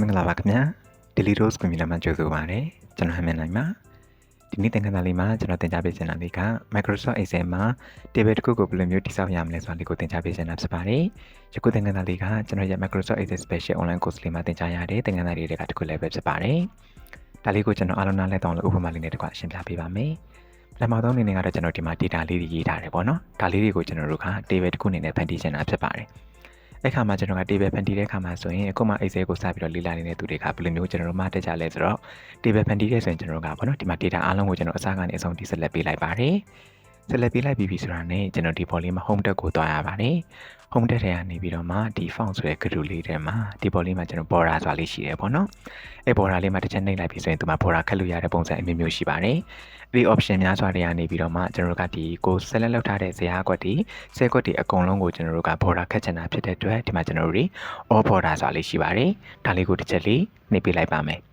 အားလုံးပဲမင်္ဂလာပါခင်ဗျာ Daily Rose ကွန်ပျူတာမှာကြိုဆိုပါရစေကျွန်တော်ဟမန်နိုင်ပါဒီနေ့သင်ခန်းစာလေးမှာကျွန်တော်သင်ကြားပေးချင်တာလေးက Microsoft Excel မှာ table တစ်ခုကိုဘယ်လိုမျိုးတည်ဆောက်ရမလဲဆိုတာလေးကိုသင်ကြားပေးချင်တာဖြစ်ပါတယ်ယခုသင်ခန်းစာလေးကကျွန်တော်ရဲ့ Microsoft Excel Special Online Course လေးမှာသင်ကြားရတဲ့သင်ခန်းစာလေးတွေကတစ်ခုလည်းပဲဖြစ်ပါတယ်ဒါလေးကိုကျွန်တော်အားလုံးနားလည်တော့လို့ဥပမာလေးနဲ့တကွရှင်းပြပေးပါမယ်ပထမဆုံးအနေနဲ့ကတော့ကျွန်တော်ဒီမှာ data လေးတွေရေးထားတယ်ပေါ့နော်ဒါလေးတွေကိုကျွန်တော်တို့က table တစ်ခုအနေနဲ့ဖန်တီးချင်တာဖြစ်ပါတယ် အဲ့ခါမှာကျွန်တော်က table ဖန်တီးတဲ့ခါမှာဆိုရင်အခုမှ Excel ကိုစပြီးတော့လေ့လာနေတဲ့သူတွေကဘယ်လိုမျိုးကျွန်တော်တို့မှတက်ကြလဲဆိုတော့ table ဖန်တီးတဲ့ဆိုရင်ကျွန်တော်တို့ကပေါ့နော်ဒီမှာ data အားလုံးကိုကျွန်တော်အစကနေအဆုံးထိဆက်လက်ပေးလိုက်ပါတယ်ဆက်လက်ပေးလိုက်ပြီးပြီဆိုတာနဲ့ကျွန်တော်ဒီပေါ်လေးမှာ home tab ကိုတွားရပါတယ် home tab ထဲကနေပြီးတော့မှဒီ font ဆိုတဲ့ group လေးထဲမှာဒီပေါ်လေးမှာကျွန်တော် border ဆိုတာလေးရှိတယ်ပေါ့နော်အဲ့ border လေးမှာတစ်ချက်နှိပ်လိုက်ပြီဆိုရင်ဒီမှာ border ခက်လို့ရတဲ့ပုံစံအမျိုးမျိုးရှိပါတယ်ဒီ option များစွာတွေကနေပြီးတော့မှကျွန်တော်တို့ကဒီကို select လုပ်ထားတဲ့ဇာတ်ကွက်ဒီဆဲကွက်ဒီအကုန်လုံးကိုကျွန်တော်တို့က border ခက်ချင်တာဖြစ်တဲ့အတွက်ဒီမှာကျွန်တော်တို့တွေ all border ဆိုတာလေးရှိပါတယ်ဒါလေးကိုတစ်ချက်လေးနှိပ်ပေးလိုက်ပါမယ်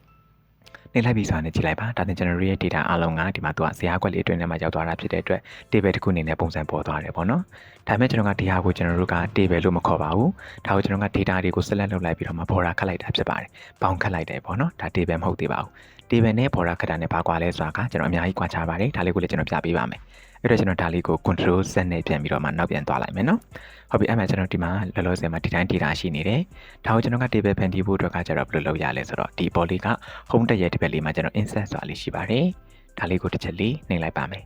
နေလိုက်ပြီဆိုတာနဲ့ကြည့်လိုက်ပါဒါနဲ့ကျွန်တော်တို့ရဲ့ data အားလုံးကဒီမှာသူကဇာတ်ကွက်လေးအတွင်းထဲမှာရောက်သွားတာဖြစ်တဲ့အတွက် table တစ်ခုအနေနဲ့ပုံစံပေါ်သွားတယ်ပေါ့နော်ဒါပေမဲ့ကျွန်တော်ကဒီဟာကိုကျွန်တော်တို့က table လို့မခေါ်ပါဘူးဒါကိုကျွန်တော်က data တွေကို select လုပ်လိုက်ပြီးတော့မှ border ခတ်လိုက်တာဖြစ်ပါတယ်ပေါင်းခတ်လိုက်တယ်ပေါ့နော်ဒါ table မဟုတ်သေးပါဘူး table နဲ့ border ခတ်တာနဲ့ဘာကွာလဲဆိုတာကကျွန်တော်အများကြီးကွာခြားပါတယ်ဒါလေးကိုလည်းကျွန်တော်ပြပေးပါမယ် အဲ့တော့ကျွန်တော်ဒါလေးကို control z နဲ့ပြန်ပြီးတော့မှနောက်ပြန်သွားလိုက်မယ်နော်ဟုတ်ပြီအဲ့မှာကျွန်တော်ဒီမှာလောလောဆယ်မှာဒီတိုင်း data ရှိနေတယ်ဒါကိုကျွန်တော်က table ဖန်တီးဖို့အတွက်ကကျတော့ဘယ်လိုလုပ်ရလဲဆိုတော့ဒီ ball လေးက home တက်ရဲ့ဒီဘက်လေးမှာကျွန်တော် insert ဆိုတာလေးရှိပါတယ်ဒါလေးကိုတစ်ချက်လေးနှိပ်လိုက်ပါမယ်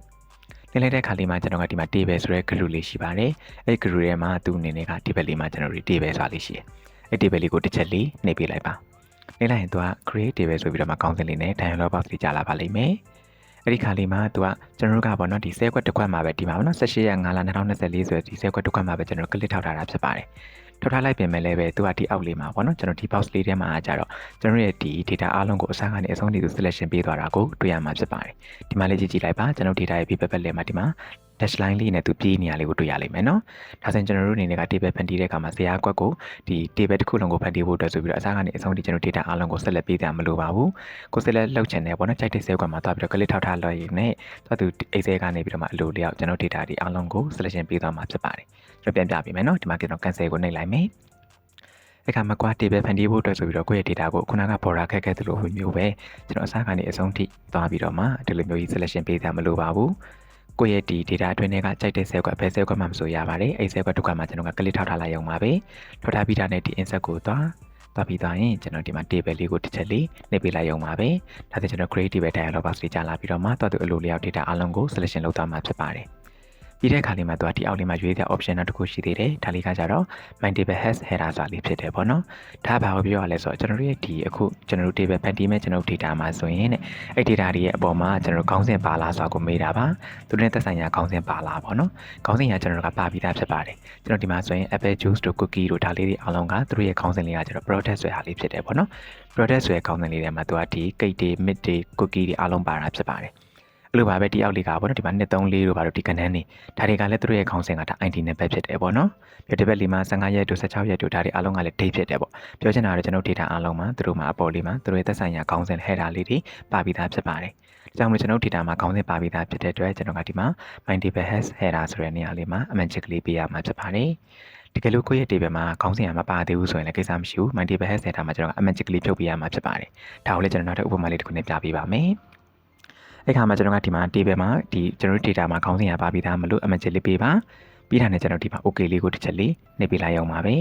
နှိပ်လိုက်တဲ့ခါလေးမှာကျွန်တော်ကဒီမှာ table ဆိုတဲ့ group လေးရှိပါတယ်အဲ့ group ထဲမှာသူ့အနေနဲ့ကဒီဘက်လေးမှာကျွန်တော်ဒီ table ဆိုတာလေးရှိတယ်အဲ့ table လေးကိုတစ်ချက်လေးနှိပ်ပေးလိုက်ပါနှိပ်လိုက်ရင်သူက create table ဆိုပြီးတော့မှကောင်းစင်လေးနဲ့ dialog box လေးကြာလာပါလိမ့်မယ် အဲ့ဒီခါလေးမှာသူကကျွန်တော်တို့ကပေါ့နော်ဒီ10ခွက်တစ်ခွက်မှာပဲဒီမှာပေါ့နော်18ရက်5လ2024ဆိုဒီ10ခွက်တစ်ခွက်မှာပဲကျွန်တော် click ထောက်ထားတာဖြစ်ပါတယ် ထောက်ထားလိုက်ပြင်မဲ့လည်းပဲသူကဒီအောက်လေးမှာပေါ့နော်ကျွန်တော်ဒီ box လေးထဲမှာကြတော့ကျွန်တော်ရဲ့ဒီ data အားလုံးကိုအစကနေအဆုံးထိ selection ပေးသွားတာကိုတွေ့ရမှာဖြစ်ပါတယ်ဒီမှာလေးကြည့်ကြည့်လိုက်ပါကျွန်တော် data ရဲ့ပြပက်လက်မှာဒီမှာ dash line လေးနဲ့သူပြေးနေရလေးကိုတွေ့ရလိမ့်မယ်နော်ဒါဆိုရင်ကျွန်တော်တို့အနေနဲ့က table ဖန်တီးတဲ့အခါမှာဇာတ်ကွက်ကိုဒီ table တစ်ခုလုံးကိုဖန်တီးဖို့အတွက်ဆိုပြီးတော့အစကနေအဆုံးထိကျွန်တော် data အားလုံးကိုဆက်လက်ပေးကြမလို့ပါဘူးကိုဆက်လက်လောက်ချင်တယ်ပေါ့နော်ကြိုက်တဲ့ cell ကွက်မှာသွားပြီးတော့ click ထောက်ထားလို့ရင်းနဲ့သွားသူ Excel ကနေပြီးတော့မှအလိုလျောက်ကျွန်တော် data တွေအားလုံးကို selection ပေးသွားမှာဖြစ်ပါတယ် ကျွန်တော်ပြန်ပြပေးမယ်နော်ဒီမှာကျွန်တော် cancel ကိုနှိပ်လိုက်မယ်အခါမှာကွာ table ဖန်တီးဖို့အတွက်ဆိုပြီးတော့ကိုယ့်ရဲ့ data ကိုခုနက border ခက်ခဲသလိုမျိုးပဲကျွန်တော်အစားကနေအဆုံးထိသွားပြီးတော့မှဒီလိုမျိုးကြီး selection ပေးကြမလို့ပါဘူးကိုယ့်ရဲ့ဒီ data အတွင်းထဲကကြိုက်တဲ့ cell ကဘယ် cell ကမှမဆိုရပါတယ်အဲ့ cell ကဒုက္ခမှာကျွန်တော်က click ထောက်ထားလိုက်အောင်ပါပဲထောက်ထားပြီးတာနဲ့ဒီ insert ကိုသွားသွားပြီးသွားရင်ကျွန်တော်ဒီမှာ table လေးကိုတစ်ချက်လေးနှိပ်ပေးလိုက်အောင်ပါပဲဒါဆိုကျွန်တော် creative dialog box လေးကြာလာပြီးတော့မှသွားသူအလိုလျောက် data အလုံးကို selection လုပ်သွားမှာဖြစ်ပါတယ် ပြီးတဲ့အခါလေးမှာသူကဒီအောက်လေးမှာရွေးတဲ့ option နောက်တစ်ခုရှိသေးတယ်ဒါလေးကကြတော့ my table has header ဆိုတာလေးဖြစ်တယ်ပေါ့နော်ဒါဘာကိုပြောရလဲဆိုတော့ကျွန်တော်တို့ရဲ့ဒီအခုကျွန်တော်တို့ table ဖန်တီးမဲ့ကျွန်တော်တို့ data မှာဆိုရင်တဲ့အဲ့ data တွေရဲ့အပေါ်မှာကျွန်တော်တို့ခေါင်းစဉ်ပါလားဆိုတာကိုမေးတာပါသူတို့နဲ့သက်ဆိုင်ရာခေါင်းစဉ်ပါလားပေါ့နော်ခေါင်းစဉ်ကကျွန်တော်တို့ကပါပြီးသားဖြစ်ပါတယ်ကျွန်တော်ဒီမှာဆိုရင် apple juice တို့ cookie တို့ဒါလေးတွေအားလုံးကသူတို့ရဲ့ခေါင်းစဉ်လေးကကျွန်တော် product ဆိုတဲ့ဟာလေးဖြစ်တယ်ပေါ့နော် product ဆိုတဲ့ခေါင်းစဉ်လေးထဲမှာသူကဒီ cake တွေ mid တွေ cookie တွေအားလုံးပါတာဖြစ်ပါတယ် အဲ့လိုပါပဲတယောက်လေးကပေါ့နော်ဒီမှာ2 3 4တို့ပါတော့ဒီကဏ္ဍနေဒါတွေကလည်းသူတို့ရဲ့ခေါင်းစဉ်ကဒါ ID နဲ့ပဲဖြစ်တယ်ပေါ့နော်ပြဒီဘက်လေးမှာ15ရက်တို့16ရက်တို့ဒါတွေအားလုံးကလည်း date ဖြစ်တယ်ပေါ့ပြောချင်တာကတော့ကျွန်တော် data အားလုံးမှာသူတို့မှာအပေါ်လေးမှာသူတို့ရဲ့သက်ဆိုင်ရာခေါင်းစဉ် header လေးတွေပါပြီးသားဖြစ်ပါတယ်ဒါကြောင့်မို့ကျွန်တော် data မှာခေါင်းစဉ်ပါပြီးသားဖြစ်တဲ့အတွက်ကျွန်တော်ကဒီမှာ my table has header ဆိုတဲ့နေရာလေးမှာအမှန်ချက်ကလေးပေးရမှာဖြစ်ပါတယ်တကယ်လို့ကိုယ့်ရဲ့ table မှာခေါင်းစဉ်ကမပါသေးဘူးဆိုရင်လည်းကိစ္စမရှိဘူး my table has header မှာကျွန်တော်ကအမှန်ချက်ကလေးဖြုတ်ပေးရမှာဖြစ်ပါတယ်ဒါကိုလည်းကျွန်တော်နောက်ထပ်ဥပမာလေးတစ်ခုနဲ့ပြပေးပါမယ် အဲ့ခါမှာကျွန်တော်ကဒီမှာ table မှာဒီကျွန်တော်တို့ data မှာခေါင်းစဉ်ရပါပြီးသားမလို့အမှန်ချက်လေးပေးပါပြီးတာနဲ့ကျွန်တော်ဒီမှာ okay လေးကိုတစ်ချက်လေးနှိပ်ပေးလိုက်အောင်ပါပဲ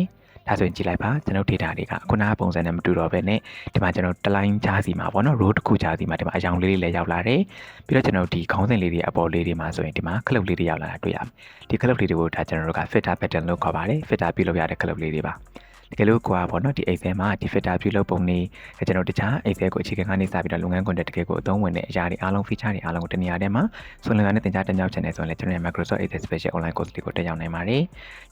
ဒါဆိုရင်ကြည့်လိုက်ပါကျွန်တော် data တွေကခုနကပုံစံနဲ့မတူတော့ဘဲနဲ့ဒီမှာကျွန်တော်တလိုင်းကြားစီမှာပေါ့နော် row တစ်ခုကြားစီမှာဒီမှာအယောင်လေးလေးလည်းရောက်လာတယ်ပြီးတော့ကျွန်တော်ဒီခေါင်းစဉ်လေးတွေအပေါ်လေးတွေမှာဆိုရင်ဒီမှာခလုတ်လေးတွေရောက်လာတာတွေ့ရမယ်ဒီခလုတ်လေးတွေကိုဒါကျွန်တော်တို့က filter pattern လို့ခေါ်ပါတယ် filter ပြုလုပ်ရတဲ့ခလုတ်လေးတွေပါ တကယ်လို့ကွာပေါ့နော်ဒီ Excel မှာဒီ filter ပြုလုပ်ပုံနေကျွန်တော်တခြား Excel ကိုအခြေခံကနေစပြီးတော့လုပ်ငန်းခွင်တဲ့တကယ်ကိုအသုံးဝင်တဲ့အရာတွေအားလုံး feature တွေအားလုံးကိုတနေရာထဲမှာဆွေးနွေးနဲ့သင်ကြားတင်ပြချင်တယ်ဆိုရင်လည်းကျွန်တော်ရဲ့ Microsoft Excel Special Online Course လေးကိုတက်ရောက်နိုင်ပါတယ်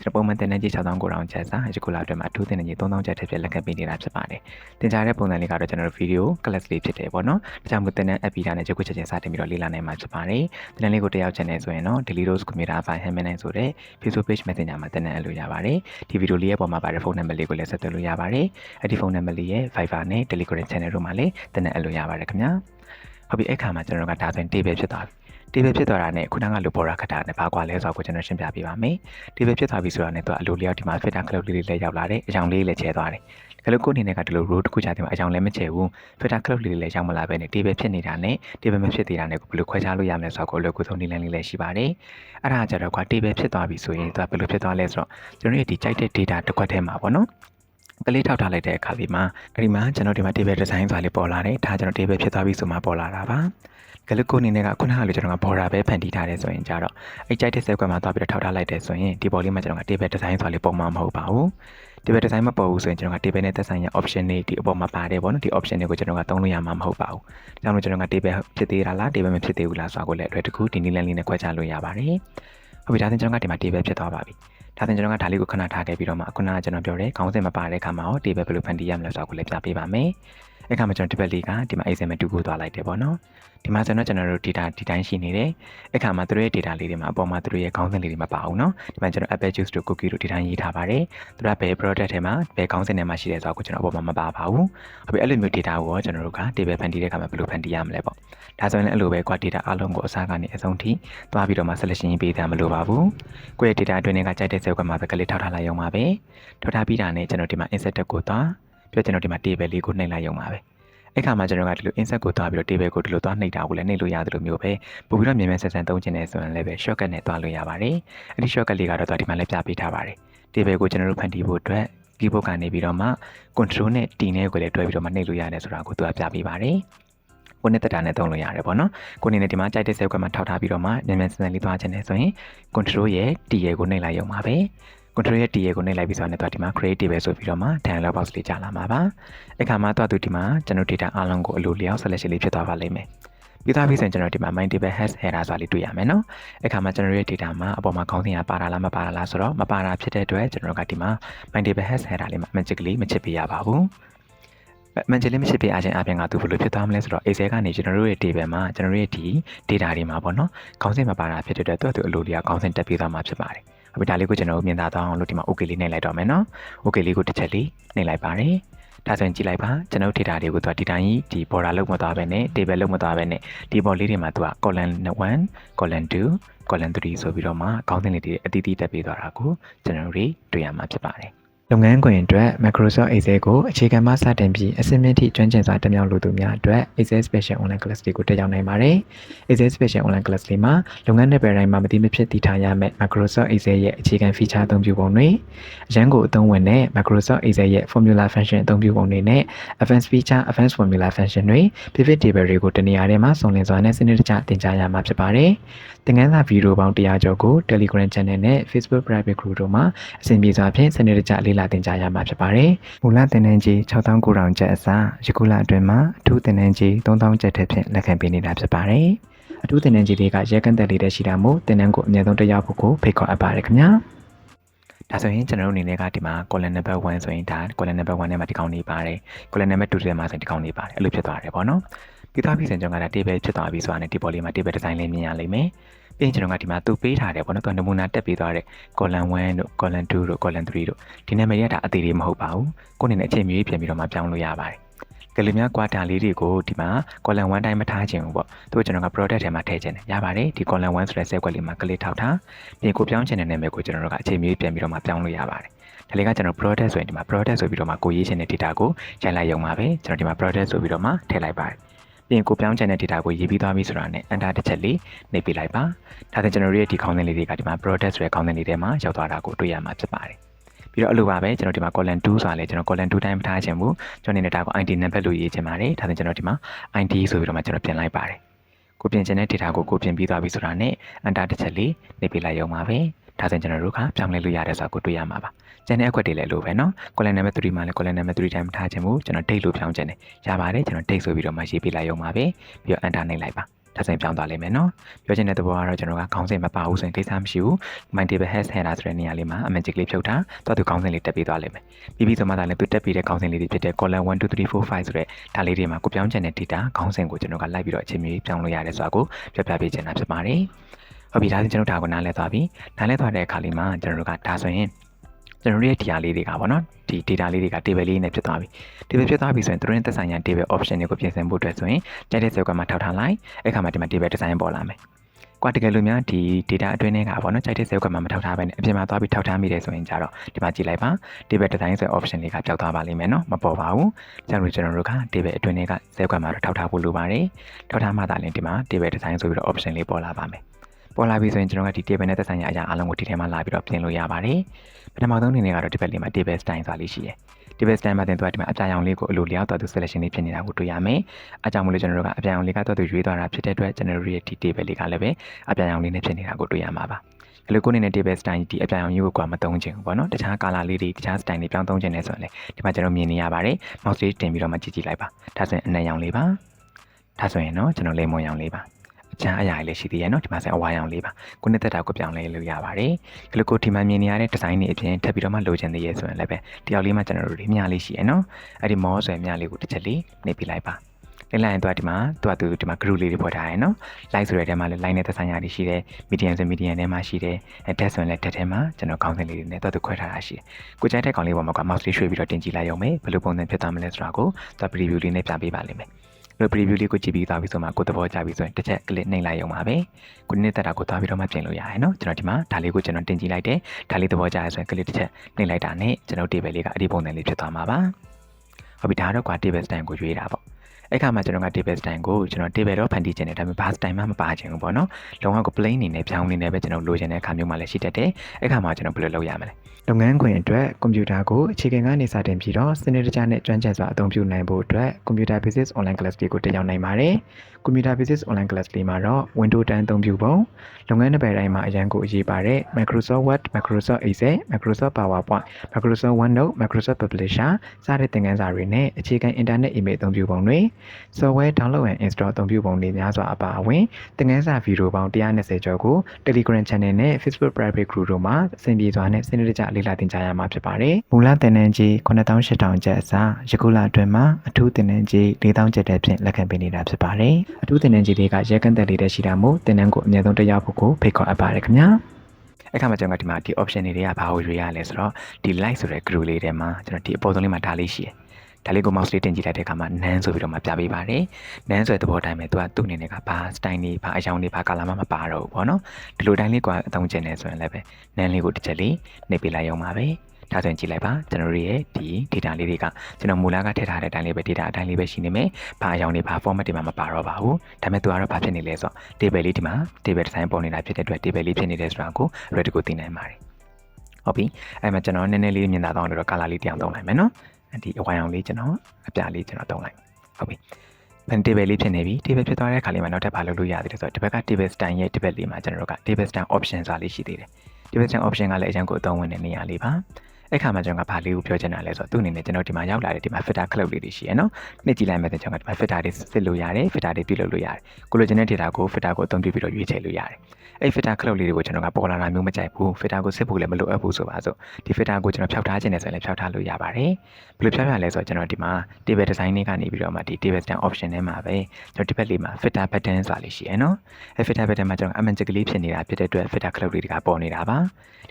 ကျွန်တော်ပုံမှန်သင်တန်းကြီး6000ကိုတောင်ချက်စာယခုလအတွင်းမှာအထူးသင်တန်းကြီး3000ချက်ထပ်ပြလက်ခံပေးနေတာဖြစ်ပါတယ်သင်ကြားတဲ့ပုံစံလေးကတော့ကျွန်တော်တို့ video class လေးဖြစ်တယ်ပေါ့နော်ဒါကြောင့်မို့သင်တန်း app ပြီးတာနဲ့ယခုချက်ချင်းစတင်ပြီးတော့လေ့လာနိုင်မှာဖြစ်ပါတယ်သင်တန်းလေးကိုတက်ရောက်ချင်တယ်ဆိုရင်တော့ Daily Rose Computer by Hamilton ဆိုတဲ့ Facebook page Messenger မှာသင်တန်းအပ်လို့ရပါတယ်ဒီ video လေးရဲ့ပုံမှာပါတဲ့ဖုန်းနံပါတ်လေးကိုလည်းဆက်သွယ်လို့ရပါတယ်ပါတယ်အဲ့ဒီဖုန်းနံပါတ်လေးရဲ့ Viber နဲ့ Telegram Channel တို့မှာလည်းတင်တဲ့အပ်လို့ရပါတယ်ခင်ဗျာဟုတ်ပြီအဲ့ခါမှာကျွန်တော်တို့ကဒါဆိုရင် table ဖြစ်သွားပြီ table ဖြစ်သွားတာနဲ့ခုနကလိုပေါ်တာခတ်တာနဲ့ဘာကွာလဲဆိုတော့ကိုကျွန်တော်ရှင်းပြပေးပါမယ် table ဖြစ်သွားပြီဆိုတာနဲ့သူကအလိုလျောက်ဒီမှာ filter cloud လေးလေးလည်းရောက်လာတယ်အကြောင်းလေးလည်းချဲသွားတယ် ကလို့ကိုယ့်အနေနဲ့ကဒီလို row တစ်ခုချာတင်မှာအကြောင်းလည်းမချေဘူး filter cloud လေးလည်းရောက်မလာပဲနဲ့ table ဖြစ်နေတာနဲ့ table မဖြစ်သေးတာနဲ့ကိုဘယ်လိုခွဲခြားလို့ရမလဲဆိုတော့ကိုလိုကိုဆုံးနည်းလမ်းလေးလည်းရှိပါတယ်အဲ့ဒါကြတော့ကွာ table ဖြစ်သွားပြီဆိုရင်သူကဘယ်လိုဖြစ်သွားလဲဆိုတော့ကျွန်တော်ရဲ့ဒီကြိုက်တဲ့ data တစ်ခွက်ထဲမှာပေါ့နော်ကလေးထောက်ထားလိုက်တဲ့အခါလေးမှာအဲ့ဒီမှာကျွန်တော်ဒီမှာ table design ဆိုတာလေးပေါ်လာတယ်ဒါကျွန်တော် table ဖြစ်သွားပြီဆိုမှပေါ်လာတာပါကလကိုအနေနဲ့ကခုနကလိုကျွန်တော်က border ပဲဖန်တီးထားတယ်ဆိုရင်ကြတော့အဲ့ကြိုက်တဲ့ set ကွက်မှာသွားပြီးတော့ထောက်ထားလိုက်တယ်ဆိုရင်ဒီပေါ်လေးမှာကျွန်တော်က table design ဆိုတာလေးပုံမှန်မဟုတ်ပါဘူး table design မပေါ်ဘူးဆိုရင်ကျွန်တော်က table နဲ့သက်ဆိုင်ရာ option တွေဒီအပေါ်မှာပါတယ်ပေါ့နော်ဒီ option တွေကိုကျွန်တော်ကသုံးလို့ရမှာမဟုတ်ပါဘူး။ဒါကြောင့်မို့ကျွန်တော်က table ဖြစ်သေးတာလား table မဖြစ်သေးဘူးလားဆိုတာကိုလည်းအတွေ့အကြုံဒီနည်းလမ်းလေးနဲ့ခွဲခြားလို့ရပါတယ်။ဟုတ်ပြီဒါဆိုကျွန်တော်ကဒီမှာ table ဖြစ်သွားပါပြီ။ဒါဆိုကျွန်တော်ကဒါလေးကိုခဏထားခဲ့ပြီးတော့မှခုနကကျွန်တော်ပြောတဲ့ခေါင်းစဉ်မပါတဲ့အခါမှာရော table ဘယ်လိုဖန်တီးရမလဲဆိုတာကိုလည်းပြပေးပါမယ်။ အဲ့ခါမှာကျွန်တော်ဒီဘက်လေးကဒီမှာ XML တူကိုသွားလိုက်တယ်ပေါ့နော်ဒီမှာဆိုတော့ကျွန်တော်တို့ data ဒီတိုင်းရှိနေတယ်အဲ့ခါမှာသူတို့ရဲ့ data လေးတွေမှာအပေါ်မှာသူတို့ရဲ့ခေါင်းစဉ်လေးတွေမပါဘူးနော်ဒီမှာကျွန်တော် Apple Juice တို့ Cookie တို့ဒီတိုင်းရေးထားပါတယ်သူတို့ကဘယ် product ထဲမှာဘယ်ခေါင်းစဉ်ထဲမှာရှိတယ်ဆိုတော့ကိုကျွန်တော်အပေါ်မှာမပါပါဘူးဟုတ်ပြီအဲ့လိုမျိုး data ကိုကျွန်တော်တို့က table ဖန်တီးတဲ့အခါမှာဘယ်လိုဖန်တီးရမလဲပေါ့ဒါဆိုရင်အဲ့လိုပဲကွာ data အလုံးကိုအစားကနေအဆုံးထိသွားပြီးတော့မှ selection ရေးပေးတာမလိုပါဘူးကိုယ့်ရဲ့ data အတွင်းထဲကကြိုက်တဲ့ cell ကမှာပဲ click ထောက်ထားလိုက်ရုံပါပဲထောက်ထားပြီးတာနဲ့ကျွန်တော်ဒီမှာ insert ကိုသွား ပြီးတော့ကျွန်တော်ဒီမှာ table လေးကိုနှိပ်လိုက်ရုံပါပဲ။အဲ့ခါမှာကျွန်တော်ကဒီလို insert ကိုသွားပြီးတော့ table ကိုဒီလိုသွားနှိပ်တာကိုလည်းနှိပ်လို့ရတယ်လို့မျိုးပဲပို့ပြီးတော့မြန်မြန်ဆန်ဆန်သုံးချင်တယ်ဆိုရင်လည်းပဲ shortcut နဲ့သွားလို့ရပါတယ်အဲ့ဒီ shortcut လေးကတော့ဒီမှာလည်းပြပေးထားပါတယ် table ကိုကျွန်တော်တို့ဖန်တီးဖို့အတွက် keyboard ကနေပြီးတော့မှ control နဲ့ t နဲ့ကိုလည်းတွဲပြီးတော့မှနှိပ်လို့ရတယ်ဆိုတာကိုသူကပြပေးပါတယ်ကိုနဲ့တက်တာနဲ့သုံးလို့ရတယ်ပေါ့နော်ကိုနေနဲ့ဒီမှာကြိုက်တဲ့ cell ကမှထောက်ထားပြီးတော့မှမြန်မြန်ဆန်ဆန်လေးသွားချင်တယ်ဆိုရင် control ရဲ့ t ရဲ့ကိုနှိပ်လိုက်ရုံပါပဲ control ရဲ့ t ရဲ့ကိုနှိပ်လိုက်ပြီးဆိုတော့တော့ဒီမှာ creative ပဲဆိုပြီးတော့မှ dialog box လေးကြာလာမှာပါအခါမှာတော့သူဒီမှာကျွန်တော် data အားလုံးကိုအလိုလျောက် selection လေးဖြစ်သွားပါလိမ့်မယ်ပြီးသားပြီဆိုရင်ကျွန်တော်ဒီမှာ mind table has header ဆိုတာလေးတွေ့ရမယ်နော်အခါမှာကျွန်တော်ရဲ့ data မှာအပေါ်မှာခေါင်းစဉ်ကပါတာလားမပါတာလားဆိုတော့မပါတာဖြစ်တဲ့အတွက်ကျွန်တော်ကဒီမှာ mind table has header လေးမှာ magically မချစ်ပေးရပါဘူးမန်ဂျယ်လေးမရှိပြအားချင်းအပြင်ကသူဘယ်လိုဖြစ်သွားမလဲဆိုတော့ Excel ကနေကျွန်တော်တို့ရဲ့ table မှာကျွန်တော်တို့ရဲ့ဒီ data တွေမှာပေါ့နော်ခေါင်းစဉ်မပါတာဖြစ်တဲ့အတွက်သူ့အလိုလေးကခေါင်းစဉ်တက်ပြီးသွားမှာဖြစ်ပါတယ် အခုဒါလေးကိုကျွန်တော်မြင်သာသွားအောင်လို့ဒီမှာ OK လေးနှိပ်လိုက်တော့မယ်နော် OK လေးကိုတစ်ချက်လေးနှိပ်လိုက်ပါတယ်ဒါဆိုရင်ကြည့်လိုက်ပါကျွန်တော် data တွေကိုသူကဒီတိုင်းကြီးဒီ border လုံးမသွားပဲနဲ့ table လုံးမသွားပဲနဲ့ဒီ board လေးတွေမှာသူက column 1 column 2 column 3ဆိုပြီးတော့မှခေါင်းစဉ်လေးတွေအတီးတီးတက်ပေးသွားတာကိုကျွန်တော်တို့တွေ့ရမှာဖြစ်ပါတယ် လုပ်ငန်းခွင်အတွက် Microsoft Excel ကိုအခြေခံမှစတင်ပြီးအဆင့်မြင့်ထိကျွမ်းကျင်စွာတက်မြောက်လိုသူများအတွက် Excel Special Online Class တွေကိုတက်ရောက်နိုင်ပါတယ်။ Excel Special Online Class လေးမှာလုပ်ငန်းနယ်ပယ်တိုင်းမှာမတိမဖြစ်တည်ထားရမယ့် Microsoft Excel ရဲ့အခြေခံ feature အသုံးပြုပုံတွေအရန်ကိုအသုံးဝင်တဲ့ Microsoft Excel ရဲ့ formula function အသုံးပြုပုံတွေနဲ့ advanced feature advanced formula function တွေ pivot table တွေကိုတနေရာထဲမှာစုံလင်စွာနဲ့စနစ်တကျသင်ကြားရမှာဖြစ်ပါတယ်။သင်ခန်းစာဗီဒီယိုပေါင်း100ကျော်ကို Telegram Channel နဲ့ Facebook Private Group တို့မှာအဆင်ပြေစွာဖြင့်စနစ်တကျလေ့လာသင်ကြားရမှာဖြစ်ပါတယ်။မူလသင်တန်းကြီး6900ကျပ်အစားယခုလအတွင်းမှာအထူးသင်တန်းကြီး3000ကျပ်ထက်ဖြင့်လက်ခံပေးနေတာဖြစ်ပါတယ်။အထူးသင်တန်းကြီးတွေကရဲကန့်သက်လေးတဲ့ရှိတာမို့သင်တန်းကိုအမြဲတမ်းတက်ရောက်ဖို့ကိုဖိတ်ခေါ်အပ်ပါတယ်ခင်ဗျာ။ဒါဆိုရင်ကျွန်တော်တို့အနေနဲ့ကဒီမှာ column number 1ဆိုရင်ဒါ column number 1ထဲမှာဒီကောင်နေပါတယ် column number 2ထဲမှာဆိုရင်ဒီကောင်နေပါတယ်အဲ့လိုဖြစ်သွားတယ်ပေါ့နော်ပြီးသားပြီဆိုရင်ကျွန်တော်ကဒါ table ဖြစ်သွားပြီဆိုတာနဲ့ဒီပေါ်လေးမှာ table design လေးမြင်ရလိမ့်မယ် ပြီးရင်ကျွန်တော်ကဒီမှာသူပေးထားတယ်ပေါ့နော်သူနမူနာတက်ပေးသွားတဲ့ column 1တို့ column 2တို့ column 3တို့ဒီနာမည်ရတာအသေးလေးမဟုတ်ပါဘူးကိုယ်အနေနဲ့အချိန်မြေးပြန်ပြီးတော့မှပြောင်းလို့ရပါတယ်ကလေးများ quarter လေးတွေကိုဒီမှာ column 1တိုင်းမထားခြင်းဘူးပေါ့သူကကျွန်တော်က product ထဲမှာထည့်ခြင်းတယ်ရပါတယ်ဒီ column 1ဆိုတဲ့ set ကွက်လေးမှာကလေးထောက်ထားပြင်ကိုပြောင်းခြင်းတဲ့နာမည်ကိုကျွန်တော်တို့ကအချိန်မြေးပြန်ပြီးတော့မှပြောင်းလို့ရပါတယ်ဒါလေးကကျွန်တော် product ဆိုရင်ဒီမှာ product ဆိုပြီးတော့မှကိုရေးခြင်းတဲ့ data ကိုရိုက်လိုက်ရုံပါပဲကျွန်တော်ဒီမှာ product ဆိုပြီးတော့မှထည့်လိုက်ပါတယ် ပြင်ကိုပြောင်းချင်တဲ့ data ကိုရေးပြီးသွားပြီဆိုတာနဲ့ enter တစ်ချက်လေးနှိပ်ပေးလိုက်ပါဒါဆိုကျွန်တော်တို့ရဲ့ဒီခေါင်းစဉ်လေးတွေကဒီမှာ product ဆိုတဲ့ခေါင်းစဉ်လေးထဲမှာရောက်သွားတာကိုတွေ့ရမှာဖြစ်ပါတယ်ပြီးတော့အလိုပါပဲကျွန်တော်ဒီမှာ column 2ဆိုတာလေကျွန်တော် column 2တိုင်းမထားခြင်းဘူးကျွန်တော်နေနေတာကို ID number လို့ရေးချင်ပါတယ်ဒါဆိုကျွန်တော်ဒီမှာ ID ဆိုပြီးတော့မှကျွန်တော်ပြင်လိုက်ပါတယ်ကိုပြင်ချင်တဲ့ data ကိုကိုပြင်ပြီးသွားပြီဆိုတာနဲ့ enter တစ်ချက်လေးနှိပ်ပေးလိုက်ရုံပါပဲ ဒါဆိုရင်ကျွန်တော်တို့ကပြောင်းလဲလို့ရတယ်ဆိုတာကိုတွေ့ရမှာပါကျန်တဲ့အခွက်တွေလည်းလိုပဲเนาะ column number 3မှာလည်း column number 3တိုင်းမထားခြင်းဘူးကျွန်တော် date လို့ပြောင်းခြင်းတယ်ရပါတယ်ကျွန်တော် date ဆိုပြီးတော့မှရေးပေးလိုက်ရုံပါပဲပြီးတော့ enter နှိပ်လိုက်ပါဒါဆိုရင်ပြောင်းသွားလိမ့်မယ်နော်ပြောချင်တဲ့သဘောကတော့ကျွန်တော်ကခေါင်းစဉ်မပါဘူးဆိုရင်ကိစ္စမရှိဘူး my table has header ဆိုတဲ့နေရာလေးမှာ magic လေးဖြုတ်ထားတော့သူခေါင်းစဉ်လေးတက်ပြီးသွားလိမ့်မယ်ပြီးပြီးဆိုမှသာလည်းသူတက်ပြီးတဲ့ခေါင်းစဉ်လေးတွေဖြစ်တဲ့ column 1 2 3 4 5ဆိုတဲ့ဒါလေးတွေမှာကိုပြောင်းချင်တဲ့ data ခေါင်းစဉ်ကိုကျွန်တော်ကလိုက်ပြီးတော့အချိန်မီပြောင်းလို့ရတယ်ဆိုတာကိုပြပြပေးချင်တာဖြစ်ပါတယ် ဟုတ်ပြီဒါဆိုကျွန်တော်ဒါကိုနားလဲသွားပြီနားလဲသွားတဲ့အခါလေးမှာကျွန်တော်တို့ကဒါဆိုရင်ကျွန်တော်တို့ရဲ့ data လေးတွေကပေါ့နော်ဒီ data လေးတွေက table လေးနဲ့ဖြစ်သွားပြီ table ဖြစ်သွားပြီဆိုရင်တို့ရဲ့သက်ဆိုင်ရာ table option တွေကိုပြင်ဆင်ဖို့အတွက်ဆိုရင်ကြိုက်တဲ့ cell ကမှထောက်ထားလိုက်အဲ့ခါမှာဒီမှာ table design ပေါ်လာမယ်ကွာတကယ်လို့များဒီ data အတွင်းထဲကပေါ့နော်ကြိုက်တဲ့ cell ကမှမထောက်ထားဘဲနဲ့အပြင်မှာသွားပြီးထောက်ထားမိတယ်ဆိုရင်ကြတော့ဒီမှာကြည့်လိုက်ပါ table design ဆိုတဲ့ option လေးကပျောက်သွားပါလိမ့်မယ်နော်မပေါ်ပါဘူး။ကျွန်တော်တို့ကျွန်တော်တို့က table အတွင်းထဲက cell ကမှတော့ထောက်ထားဖို့လိုပါတယ်။ထောက်ထားမှသာလျှင်ဒီမှာ table design ဆိုပြီးတော့ option လေးပေါ်လာပါမယ်။ ပေါ်လာပြီဆိုရင်ကျွန်တော်ကဒီ table နဲ့သက်ဆိုင်ရာအရာအလုံးကိုဒီထဲမှာလာပြီးတော့ပြင်လို့ရပါတယ်။ပထမဆုံးအနေနဲ့ကတော့ဒီဘက်လေးမှာ table style ဆိုတာလေးရှိတယ်။ table style မှာတင်သွားဒီမှာအပြာရောင်လေးကိုအလိုလျောက်သွားသူ selection လေးဖြစ်နေတာကိုတွေ့ရမယ်။အဲကြောင့်မို့လို့ကျွန်တော်တို့ကအပြာရောင်လေးကတော့သူရွေးသွားတာဖြစ်တဲ့အတွက်ကျွန်တော်တို့ရဲ့ဒီ table လေးကလည်းပဲအပြာရောင်လေးနဲ့ဖြစ်နေတာကိုတွေ့ရမှာပါ။ဒီလိုကိုနေနဲ့ table style ဒီအပြာရောင်ကြီးကိုကွာမသုံးချင်ဘူးပေါ့နော်တခြား color လေးတွေတခြား style တွေပြောင်းသုံးချင်နေဆိုရင်လေဒီမှာကျွန်တော်မြင်နေရပါတယ် mouse လေးတင်ပြီးတော့မှကြည့်ကြည့်လိုက်ပါဒါဆိုရင်အနက်ရောင်လေးပါဒါဆိုရင်တော့ကျွန်တော်လေမွန်ရောင်လေးပါ အချမ်းအရာလေးရှိသေးရဲ့နော်ဒီမှာဆိုအဝါရောင်လေးပါကိုနှစ်သက်တာကိုပြောင်းလဲလို့ရပါတယ်ဒီလိုကိုဒီမှာမြင်နေရတဲ့ဒီဇိုင်းတွေအပြင်ထပ်ပြီးတော့မှလိုချင်သေးရဲ့ဆိုရင်လည်းပဲတယောက်လေးမှကျွန်တော်တို့ဒီမြလေးရှိရဲ့နော်အဲ့ဒီမောဆိုရင်မြလေးကိုတစ်ချက်လေးနှိပ်ပြလိုက်ပါလိုက်လိုက်ရင်သူကဒီမှာသူကသူဒီမှာ group လေးတွေဖွဲ့ထားရယ်နော် like ဆိုတဲ့ထဲမှာလည်း line နဲ့သက်ဆိုင်ရာတွေရှိတယ် medium ဆို medium ထဲမှာရှိတယ်အဲ text ဆိုရင်လည်း text ထဲမှာကျွန်တော်ခေါင်းစဉ်လေးတွေနဲ့သူသူခွဲထားတာရှိတယ်ကိုကြိုက်တဲ့ခေါင်းလေးပေါ်မှာက mouse လေးရွှေ့ပြီးတော့တင်ကြည့်လိုက်ရုံပဲဘယ်လိုပုံစံဖြစ်သွားမလဲဆိုတာကိုသူ preview လေးနဲ့ပြပေးပါလိမ့်မယ် လို့ preview လေးကိုကြည့်ပြီးသွားပြီဆိုမှကိုသဘောကျပြီဆိုရင်တစ်ချက် click နှိပ်လိုက်ရုံပါပဲကိုနေ့တက်တာကိုသွားပြီးတော့မှပြင်လို့ရရယ်နော်ကျွန်တော်ဒီမှာဒါလေးကိုကျွန်တော်တင်ကြည့်လိုက်တယ်ဒါလေးသဘောကျရဆိုရင် click တစ်ချက်နှိပ်လိုက်တာနဲ့ကျွန်တော် table လေးကအဒီပုံစံလေးဖြစ်သွားမှာပါဟုတ်ပြီဒါတော့ကွာ table style ကိုရွေးတာပေါ့ အဲ့ခါမှာကျွန်တော်က table style ကိုကျွန်တော် table တော့ဖန်တီးခြင်းနဲ့ဒါပေမဲ့ဘာ style မှမပါခြင်းဘူးပေါ့နော်လုံးဝကို plain အနေနဲ့ပြောင်းနေနေပဲကျွန်တော်လိုချင်တဲ့အခါမျိုးမှလည်းရှိတတ်တယ်အဲ့ခါမှာကျွန်တော်ဘယ်လိုလုပ်ရမလဲလုပ်ငန်းခွင်အတွက်ကွန်ပျူတာကိုအခြေခံကနေစတင်ပြီးတော့စနစ်တကျနဲ့ကျွမ်းကျင်စွာအသုံးပြုနိုင်ဖို့အတွက် Computer Basics Online Class လေးကိုတက်ရောက်နိုင်ပါတယ်။ Computer Basics Online Class လေးမှာတော့ Windows 10အသုံးပြုပုံလုပ်ငန်းတစ်ပယ်တိုင်းမှာအရန်ကိုအရေးပါတဲ့ Microsoft Word, Microsoft Excel, Microsoft PowerPoint, Microsoft OneNote, Microsoft Publisher စတဲ့သင်ခန်းစာတွေနဲ့အခြေခံ Internet Email အသုံးပြုပုံတွေ Software Download and Install အသုံးပြုပုံတွေများစွာအပါအဝင်သင်ခန်းစာဗီဒီယိုပေါင်း120ကျော်ကို Telegram Channel နဲ့ Facebook Private Group တို့မှာအဆင်ပြေစွာနဲ့စနစ်တကျလေ့လာသင်ကြားရမှာဖြစ်ပါတယ်။မူလသင်တန်းကြီး9800ကျပ်အစားယခုလအတွင်းမှာအထူးသင်တန်းကြီး4000ကျပ်တဲ့ဖြင့်လက်ခံပေးနေတာဖြစ်ပါတယ်။အထူးသင်တန်းကြီးတွေကရဲကန့်သက်လေးတဲ့ရှိတာမို့သင်တန်းကိုအမြဲတမ်းတက်ရောက်ဖို့ကိုဖိတ်ခေါ်အပ်ပါတယ်ခင်ဗျာ။အခါမှာကျွန်တော်ဒီမှာဒီ option တွေကဘာကိုရွေးရလဲဆိုတော့ဒီ like ဆိုတဲ့ group လေးထဲမှာကျွန်တော်ဒီအပေါ်ဆုံးလေးမှာဒါလေးရှိတယ်။ ဒါလေးကို mouse လေးတင်ကြည့်လိုက်တဲ့အခါမှာ nan ဆိုပြီးတော့မှပြပေးပါတယ်။ nan ဆိုတဲ့သဘောတိုင်းပဲသူကသူ့အနေနဲ့ကဘာ style နေဘာအယောင်နေဘာ color မှမပါတော့ဘူးပေါ့နော်။ဒီလိုတိုင်းလေးကအသုံးကျင်နေဆိုရင်လည်းပဲ nan လေးကိုတစ်ချက်လေးနှိပ်ပေးလိုက်ရုံပါပဲ။ဒါဆိုရင်ကြည့်လိုက်ပါကျွန်တော်တို့ရဲ့ဒီ data လေးတွေကကျွန်တော်မူလကထည့်ထားတဲ့အတိုင်းလေးပဲ data အတိုင်းလေးပဲရှိနေမယ်။ဘာအကြောင်းတွေဘာ format တွေမှမပါတော့ပါဘူး။ဒါပေမဲ့သူကတော့ဘာဖြစ်နေလဲဆိုတော့ table လေးဒီမှာ table design ပေါ်နေတာဖြစ်တဲ့အတွက် table လေးဖြစ်နေတယ်ဆိုတာကို ready ကိုသိနိုင်ပါတယ်။ဟုတ်ပြီ။အဲ့မှာကျွန်တော်နည်းနည်းလေးမြင်သာတော့လို့ color လေးတောင်သုံးလိုက်မယ်နော်။ ဒီအဝိုင်အောင်လေးကျွန်တော်အပြလေးကျွန်တော်သုံးလိုက်။ဟုတ်ပြီ။ pen table လေးဖြစ်နေပြီ table ဖြစ်သွားတဲ့အခါလေးမှာနောက်ထပ်ဘာလုပ်လို့ရသေးလဲဆိုတော့ဒီဘက်က table style ရဲ့ table လေးမှာကျွန်တော်တို့က table style option ဆိုတာလေးရှိသေးတယ်။ table style option ကလည်းအရင်ကိုအသုံးဝင်တဲ့နေရာလေးပါ။ အဲ့ခါမှာကျွန်တော်ကဘာလေးကိုပြောချင်တာလဲဆိုတော့သူ့အနေနဲ့ကျွန်တော်ဒီမှာရောက်လာတဲ့ဒီမှာ filter club လေးတွေရှိရနော်နှစ်ကြည့်လိုက်မယ်ဆိုကျွန်တော်ကဒီမှာ filter တွေစစ်လို့ရတယ် filter တွေပြုလုပ်လို့ရတယ်ကိုလိုချင်တဲ့ data ကို filter ကိုအသုံးပြုပြီးတော့ရွေးချယ်လို့ရတယ်အဲ့ filter club လေးတွေကိုကျွန်တော်ကပေါ်လာတာမျိုးမကြိုက်ဘူး filter ကိုစစ်ဖို့လည်းမလိုအပ်ဘူးဆိုပါစို့ဒီ filter ကိုကျွန်တော်ဖြောက်ထားခြင်းနဲ့ဆိုရင်လည်းဖြောက်ထားလို့ရပါတယ်ဘယ်လိုဖြောက်ရလဲဆိုတော့ကျွန်တော်ဒီမှာ table design တွေကနေပြီးတော့မှဒီ table stand option ထဲမှာပဲကျွန်တော်ဒီဘက်လေးမှာ filter pattern ဆိုတာလေးရှိရနော်အဲ့ filter pattern မှာကျွန်တော် element ကလေးဖြစ်နေတာဖြစ်တဲ့အတွက် filter club လေးတွေကပေါ်နေတာပါ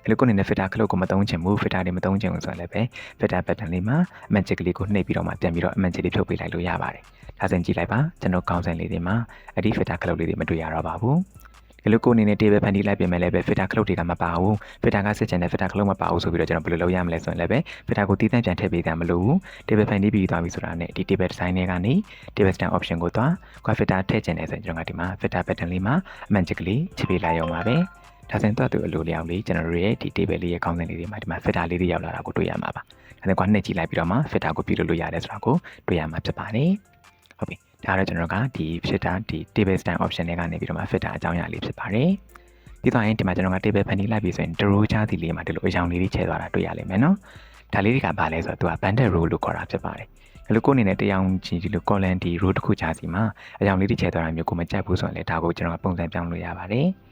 ဒီလိုကိုနေနဲ့ filter club ကိုမသုံးချင်ဘူး filter တွေမသုံးချင်ဘူးဆိုရင်လည်းပဲ filter pattern လေးမှာ magic လေးကိုနှိပ်ပြီးတော့မှပြန်ပြီးတော့ magic လေးဖြုတ်ပေးလိုက်လို့ရပါတယ်။ဒါဆိုရင်ကြည့်လိုက်ပါကျွန်တော်ကောင်းစဉ်လေးတွေမှာအဲ့ဒီ filter cloud လေးတွေမတွေ့ရတော့ပါဘူး။ဒီလိုကိုအနေနဲ့ table ဖန်တီးလိုက်ပြင်မဲ့လည်းပဲ filter cloud တွေကမပါဘူး။ filter ကစစ်ချင်တဲ့ filter cloud မပါဘူးဆိုပြီးတော့ကျွန်တော်ဘယ်လိုလုပ်ရမလဲဆိုရင်လည်းပဲ filter ကိုတည်တံ့ပြန်ထည့်ပေးတာမလို့ဘူး။ table ဖန်တီးပြီးသွားပြီဆိုတာနဲ့ဒီ table design တွေကနေ table stand option ကိုသွား quick filter ထည့်ချင်တယ်ဆိုရင်ကျွန်တော်ကဒီမှာ filter pattern လေးမှာ magic လေးချပေးလိုက်ရုံပါပဲ။ ဒါဆိုရင်တော့သူအလိုလျောက်လေးကျွန်တော်တို့ရဲ့ဒီ table လေးရဲ့ခေါင်းစဉ်လေးတွေမှာဒီမှာ filter လေးတွေရောက်လာတာကိုတွေ့ရမှာပါ။ဒါနဲ့ကွာနှစ်ကြည့်လိုက်ပြီးတော့မှ filter ကိုပြုလုပ်လို့ရတယ်ဆိုတာကိုတွေ့ရမှာဖြစ်ပါတယ်။ဟုတ်ပြီ။ဒါတော့ကျွန်တော်ကဒီ filter ဒီ table style option တွေကနေပြီးတော့မှ filter အကြောင်းအရာလေးဖြစ်ပါတယ်။ပြီးတော့ရင်ဒီမှာကျွန်တော်က table ဖန်တီးလိုက်ပြီဆိုရင် draw ချသည်လေးမှာဒီလိုအကြောင်းလေးတွေချဲသွားတာတွေ့ရလိမ့်မယ်နော်။ဒါလေးတွေကဘာလဲဆိုတော့သူက banded row လို့ခေါ်တာဖြစ်ပါတယ်။ဒီလိုကိုအနေနဲ့တရားကြီးဒီလို column ဒီ row တစ်ခုချစီမှာအကြောင်းလေးတွေချဲသွားတာမျိုးကိုမကြိုက်ဘူးဆိုရင်လည်းဒါကိုကျွန်တော်ကပုံစံပြောင်းလို့ရပါတယ်။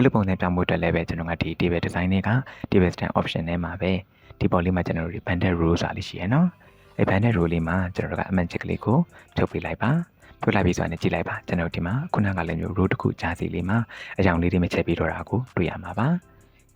အဲ့လိုပုံစံပြောင်းဖို့အတွက်လည်းပဲကျွန်တော်ကဒီ table design တွေက table style option ထဲမှာပဲဒီပေါ်လေးမှာကျွန်တော်တို့ banded row စာလေးရှိရနော်အဲ banded row လေးမှာကျွန်တော်တို့ကအမှန်ချက်ကလေးကိုထုတ်ပေးလိုက်ပါဖွင့်လိုက်ပြီဆိုရင်ကြည့်လိုက်ပါကျွန်တော်ဒီမှာခုနကလည်းမျိုး row တစ်ခုကြားစီလေးမှာအကြောင်လေးတွေမချက်ပြီးတော့တာကိုတွေ့ရမှာပါ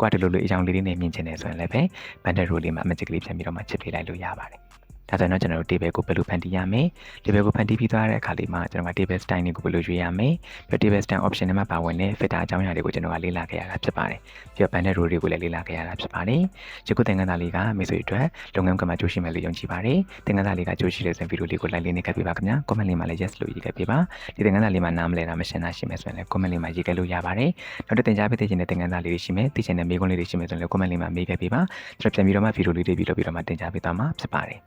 ကွာတလို့လို့အကြောင်လေးတွေနဲ့မြင်ချင်တယ်ဆိုရင်လည်းပဲ banded row လေးမှာအမှန်ချက်ကလေးပြန်ပြီးတော့မှချက်ပေးလိုက်လို့ရပါတယ် ဒါဆိုရင်တော့ကျွန်တော်တို့ table ကိုဘယ်လိုဖန်တီးရမလဲ table ကိုဖန်တီးပြီးသွားတဲ့အခါလေးမှာကျွန်တော်က table style တွေကိုဘယ်လိုရွေးရမလဲပြီးတော့ table style option ထဲမှာပါဝင်တဲ့ filter အကြောင်းအရာတွေကိုကျွန်တော်ကလေ့လာခဲ့ရတာဖြစ်ပါတယ်ပြီးတော့ band row တွေကိုလည်းလေ့လာခဲ့ရတာဖြစ်ပါတယ်ဒီခုသင်ခန်းစာလေးကမိတ်ဆွေအတွက်လုပ်ငန်းကမှကြိုးရှိမယ်လို့ယုံကြည်ပါတယ်သင်ခန်းစာလေးကကြိုးရှိတဲ့ဆိုရင်ဗီဒီယိုလေးကို like လေးနဲ့ခက်ပြပါခင်ဗျာ comment လေးမှာလည်း yes လို့ရေးခဲ့ပြပါဒီသင်ခန်းစာလေးမှာနားမလည်တာမရှင်းတာရှိမယ်ဆိုရင်လည်း comment လေးမှာရေးခဲ့လို့ရပါတယ်နောက်တစ်သင်ကြားပေးသိချင်တဲ့သင်ခန်းစာလေးတွေရှိမယ်သိချင်တဲ့မေးခွန်းလေးတွေရှိမယ်ဆိုရင်လည်း comment လေးမှာမေးခဲ့ပြပါကျွန်တော်ပြန်ပြီးတော့မှဗီဒီယိုလေးတွေပြီးတော့ပြီးတော့မှတင်ကြားပေးသွားမှာဖြစ်ပါတယ်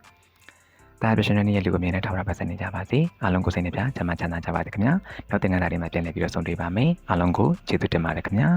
ဒါပရှင်ရဲ့နေ့လူကိုမြင်တဲ့ထောက်ရပါစနေကြပါစေအားလုံးကိုစိတ်နှပြချမ်းသာချမ်းသာကြပါစေခင်ဗျာနောက်သင်ခန်းစာတွေမှာပြန်လည်ပြီးတော့ဆုံတွေ့ပါမယ်အားလုံးကိုကျေးဇူးတင်ပါတယ်ခင်ဗျာ